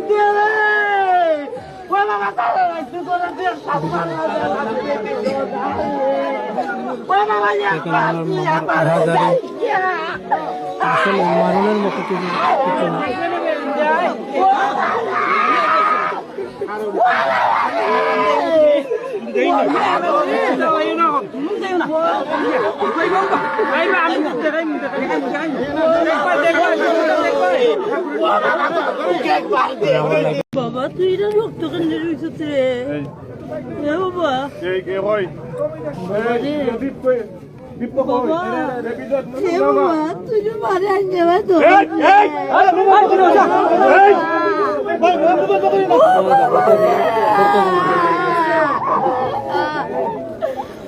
দিয়ে রে ওই বাবা তাহলে একটু করে দিয়ে সাবধান ওই বাবা ইয়া পারছি আসলে মারণের মতো কিছু কিছু না বাবা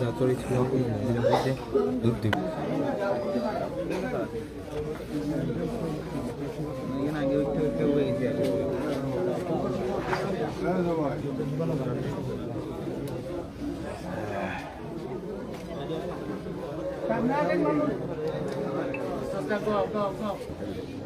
datoriți cu acum de vede ultim. Go, go, go.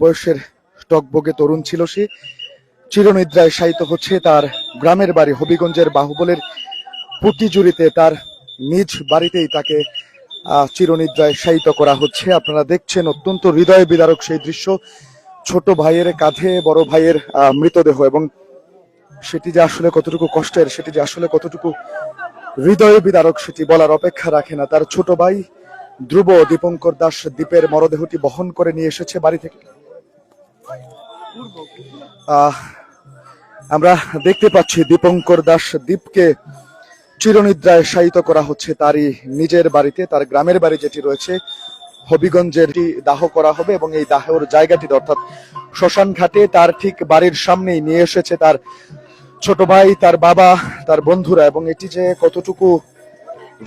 বয়সের টকবগে তরুণ ছিল সে। চিরনিদ্রায় শায়িত হচ্ছে তার গ্রামের বাড়ি হবিগঞ্জের বাহুবলের পুটিজুড়িতে তার নিজ বাড়িতেই তাকে চিরনিদ্রায় শায়িত করা হচ্ছে। আপনারা দেখছেন অত্যন্ত হৃদয় বিদারক সেই দৃশ্য। ছোট ভাইয়ের কাঁধে বড় ভাইয়ের মৃতদেহ এবং সেটি যে আসলে কতটুকু কষ্টের, সেটি যে আসলে কতটুকু হৃদয় বিদারক সেটি বলার অপেক্ষা রাখে না। তার ছোট ভাই ধ্রুব দীপঙ্কর দাস দ্বীপের মরদেহটি বহন করে নিয়ে এসেছে বাড়ি থেকে। আমরা দেখতে পাচ্ছি দীপঙ্কর দাস দ্বীপকে চিরনিদ্রায় শায়িত করা হচ্ছে তারই নিজের বাড়িতে, তার গ্রামের বাড়ি যেটি রয়েছে, হবিগঞ্জের দাহ করা হবে এবং এই দাহের জায়গাটিতে, অর্থাৎ শ্মশান ঘাটে, তার ঠিক বাড়ির সামনেই নিয়ে এসেছে তার ছোট ভাই, তার বাবা, তার বন্ধুরা এবং এটি যে কতটুকু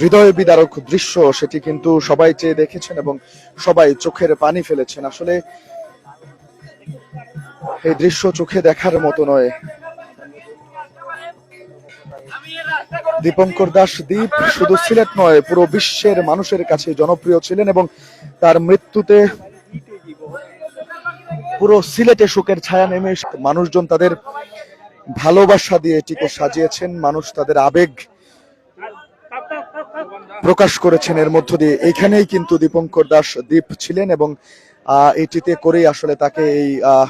হৃদয় বিদারক দৃশ্য, সেটি কিন্তু সবাই চেয়ে দেখেছেন এবং সবাই চোখের পানি ফেলেছেন। আসলে এই দৃশ্য চোখে দেখার মতো নয়। দীপঙ্কর দাস দ্বীপ শুধু সিলেট নয় পুরো বিশ্বের মানুষের কাছে জনপ্রিয় ছিলেন এবং তার মৃত্যুতে পুরো সিলেটে শোকের ছায়া নেমে মানুষজন তাদের ভালোবাসা দিয়ে এটিকে সাজিয়েছেন মানুষ তাদের আবেগ প্রকাশ করেছেন এর মধ্য দিয়ে। এইখানেই কিন্তু দীপঙ্কর দাস দ্বীপ ছিলেন এবং আহ, এটিতে করেই আসলে তাকে এই আহ,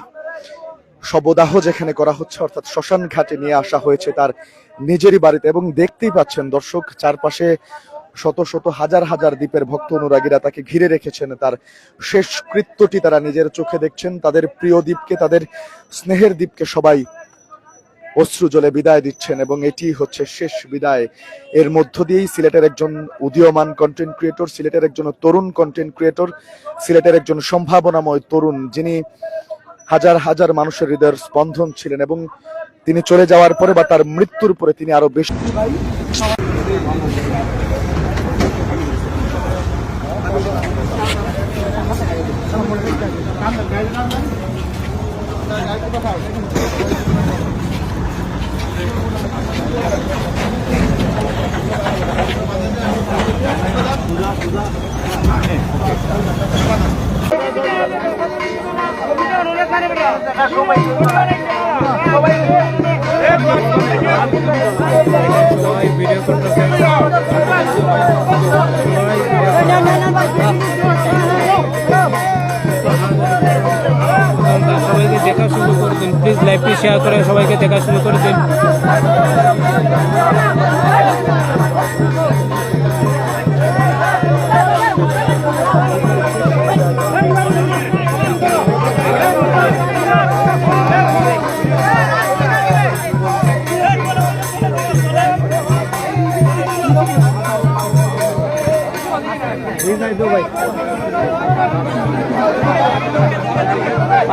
শবদাহ যেখানে করা হচ্ছে, অর্থাৎ শ্মশান ঘাটে নিয়ে আসা হয়েছে তার নিজেরই বাড়িতে। এবং দেখতেই পাচ্ছেন দর্শক, চারপাশে শত শত হাজার হাজার দ্বীপের ভক্ত অনুরাগীরা তাকে ঘিরে রেখেছেন। তার শেষ কৃত্যটি তারা নিজের চোখে দেখছেন। তাদের প্রিয় দ্বীপকে, তাদের স্নেহের দ্বীপকে সবাই অশ্রু জলে বিদায় দিচ্ছেন। এবং এটি হচ্ছে শেষ বিদায়। এর মধ্য দিয়েই সিলেটের একজন উদীয়মান কন্টেন্ট ক্রিয়েটর সিলেটের একজন তরুণ কন্টেন্ট ক্রিয়েটর সিলেটের একজন সম্ভাবনাময় তরুণ, যিনি হাজার হাজার মানুষের হৃদয়ের স্পন্দন ছিলেন এবং তিনি চলে যাওয়ার পরে বা তার মৃত্যুর পরে তিনি আরও বেশি সবাইকে দেখা শুরু করে দিন। প্লিজ লাইভটি শেয়ার করে সবাইকে দেখা শুরু করে দিন।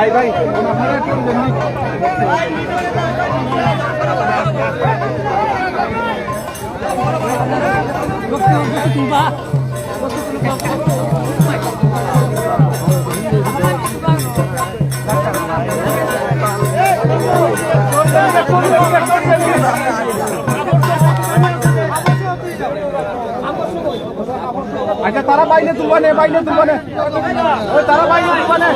আচ্ছা তারা বাইরে তুলবা নে বাইরে তুলবা নে ওই তারা বাইরে তুলবা নে